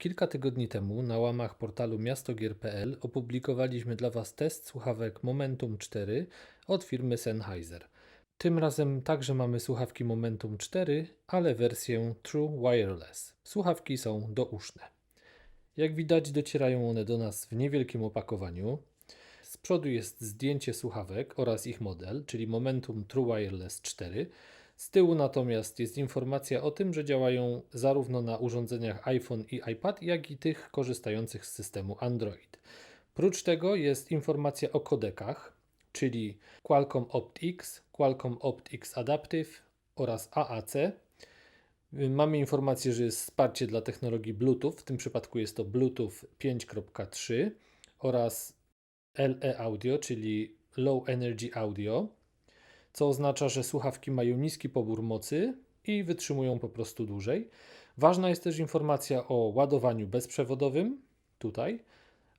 Kilka tygodni temu na łamach portalu miastogier.pl opublikowaliśmy dla Was test słuchawek Momentum 4 od firmy Sennheiser. Tym razem także mamy słuchawki Momentum 4, ale wersję True Wireless. Słuchawki są douszne. Jak widać, docierają one do nas w niewielkim opakowaniu. Z przodu jest zdjęcie słuchawek oraz ich model, czyli Momentum True Wireless 4. Z tyłu natomiast jest informacja o tym, że działają zarówno na urządzeniach iPhone i iPad, jak i tych korzystających z systemu Android. Prócz tego jest informacja o kodekach, czyli Qualcomm OptX, Qualcomm OptX Adaptive oraz AAC. Mamy informację, że jest wsparcie dla technologii Bluetooth, w tym przypadku jest to Bluetooth 5.3 oraz LE Audio, czyli Low Energy Audio, co oznacza, że słuchawki mają niski pobór mocy i wytrzymują po prostu dłużej. Ważna jest też informacja o ładowaniu bezprzewodowym, tutaj,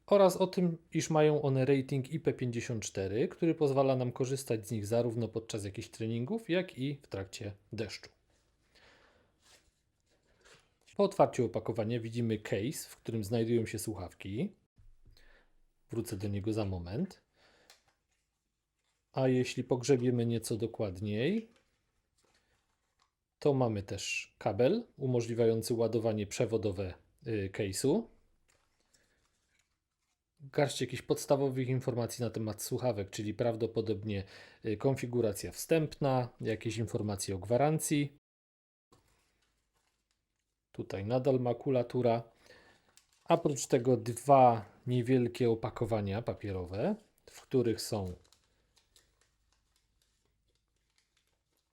oraz o tym, iż mają one rating IP54, który pozwala nam korzystać z nich zarówno podczas jakichś treningów, jak i w trakcie deszczu. Po otwarciu opakowania widzimy case, w którym znajdują się słuchawki. Wrócę do niego za moment. A jeśli pogrzebiemy nieco dokładniej, to mamy też kabel umożliwiający ładowanie przewodowe y, case'u. Garść jakichś podstawowych informacji na temat słuchawek, czyli prawdopodobnie y, konfiguracja wstępna, jakieś informacje o gwarancji. Tutaj nadal makulatura. A Oprócz tego dwa niewielkie opakowania papierowe, w których są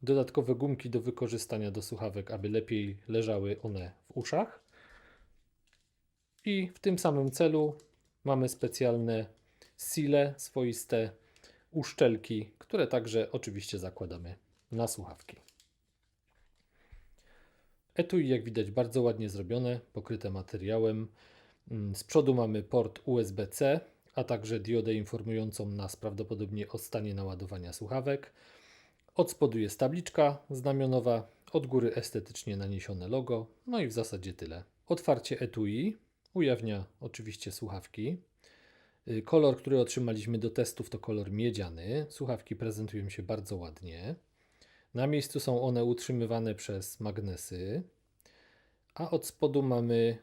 dodatkowe gumki do wykorzystania do słuchawek, aby lepiej leżały one w uszach. I w tym samym celu mamy specjalne sile, swoiste uszczelki, które także oczywiście zakładamy na słuchawki. Etui, jak widać, bardzo ładnie zrobione, pokryte materiałem. Mm, Z przodu mamy port USB-C, a także diodę informującą nas prawdopodobnie o stanie naładowania słuchawek. Od spodu jest tabliczka znamionowa, od góry estetycznie naniesione logo, no i w zasadzie tyle. Otwarcie etui ujawnia oczywiście słuchawki. Y, Kolor, który otrzymaliśmy do testów, to kolor miedziany. Słuchawki prezentują się bardzo ładnie. Na miejscu są one utrzymywane przez magnesy, a od spodu mamy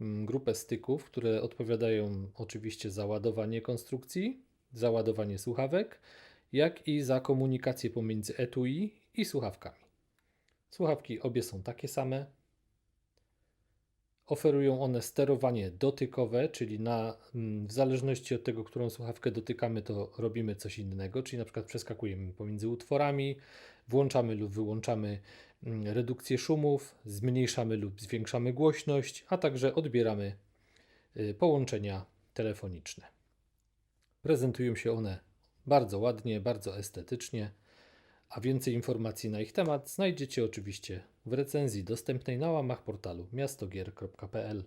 mm, grupę styków, które odpowiadają oczywiście za ładowanie konstrukcji, za ładowanie słuchawek, jak i za komunikację pomiędzy etui i słuchawkami. Słuchawki obie są takie same. Oferują one sterowanie dotykowe, czyli na, mm, w zależności od tego, którą słuchawkę dotykamy, to robimy coś innego, czyli na przykład przeskakujemy pomiędzy utworami, włączamy lub wyłączamy mm, redukcję szumów, zmniejszamy lub zwiększamy głośność, a także odbieramy y, połączenia telefoniczne. Prezentują się one bardzo ładnie, bardzo estetycznie, a więcej informacji na ich temat znajdziecie oczywiście w recenzji dostępnej na łamach portalu miastogier.pl.